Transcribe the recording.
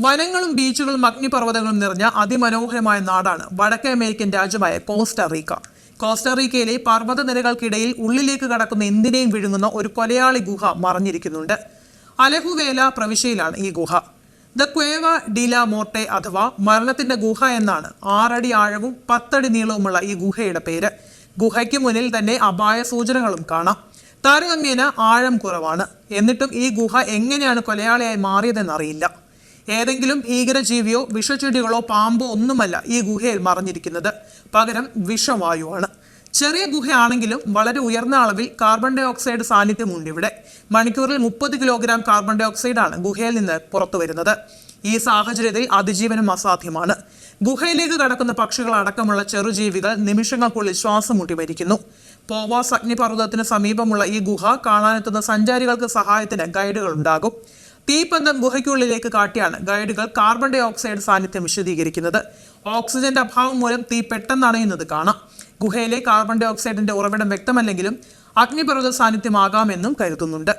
വനങ്ങളും ബീച്ചുകളും അഗ്നിപർവതങ്ങളും നിറഞ്ഞ അതിമനോഹരമായ നാടാണ് വടക്കേ അമേരിക്കൻ രാജ്യമായ കോസ്റ്ററീക്ക കോസ്റ്ററീക്കയിലെ പർവതനിരകൾക്കിടയിൽ ഉള്ളിലേക്ക് കടക്കുന്ന എന്തിനേയും വിഴുങ്ങുന്ന ഒരു കൊലയാളി ഗുഹ മറഞ്ഞിരിക്കുന്നുണ്ട്. അലഹുവേല പ്രവിശ്യയിലാണ് ഈ ഗുഹ. ദ ക്വേവ ഡില മോർട്ടെ അഥവാ മരണത്തിന്റെ ഗുഹ എന്നാണ് ആറടി ആഴവും പത്തടി നീളവുമുള്ള ഈ ഗുഹയുടെ പേര്. ഗുഹയ്ക്ക് മുന്നിൽ തന്നെ അപായ സൂചനകളും കാണാം. താരതമ്യേന ആഴം കുറവാണ്. എന്നിട്ടും ഈ ഗുഹ എങ്ങനെയാണ് കൊലയാളിയായി മാറിയതെന്നറിയില്ല. ഏതെങ്കിലും ഭീകരജീവിയോ വിഷചെടികളോ പാമ്പോ ഒന്നുമല്ല ഈ ഗുഹയിൽ മറഞ്ഞിരിക്കുന്നത്. പകരം വിഷവായുവാണ്. ചെറിയ ഗുഹയാണെങ്കിലും വളരെ ഉയർന്ന അളവിൽ കാർബൺ ഡൈ ഓക്സൈഡ് സാന്നിധ്യമുണ്ട് ഇവിടെ. മണിക്കൂറിൽ മുപ്പത് കിലോഗ്രാം കാർബൺ ഡൈ ഓക്സൈഡാണ് ഗുഹയിൽ നിന്ന് പുറത്തു വരുന്നത് ഈ സാഹചര്യത്തിൽ അതിജീവനം അസാധ്യമാണ്. ഗുഹയിലേക്ക് കടക്കുന്ന പക്ഷികൾ അടക്കമുള്ള ചെറുജീവികൾ നിമിഷങ്ങൾക്കുള്ളിൽ ശ്വാസം മുട്ടി മരിക്കുന്നു. പോവാസ് അഗ്നിപർവതത്തിന് സമീപമുള്ള ഈ ഗുഹ കാണാനെത്തുന്ന സഞ്ചാരികൾക്ക് സഹായത്തിന് ഗൈഡുകൾ ഉണ്ടാകും. തീപ്പന്തം ഗുഹയ്ക്കുള്ളിലേക്ക് കാട്ടിയാണ് ഗൈഡുകൾ കാർബൺ ഡൈ ഓക്സൈഡ് സാന്നിധ്യം വിശദീകരിക്കുന്നത്. ഓക്സിജന്റെ അഭാവം മൂലം തീ പെട്ടെന്ന് അണയുന്നത് കാണാം. ഗുഹയിലെ കാർബൺ ഡൈ ഓക്സൈഡിന്റെ ഉറവിടം വ്യക്തമല്ലെങ്കിലും അഗ്നിപർവത സാന്നിധ്യമാകാമെന്നും കരുതുന്നുണ്ട്.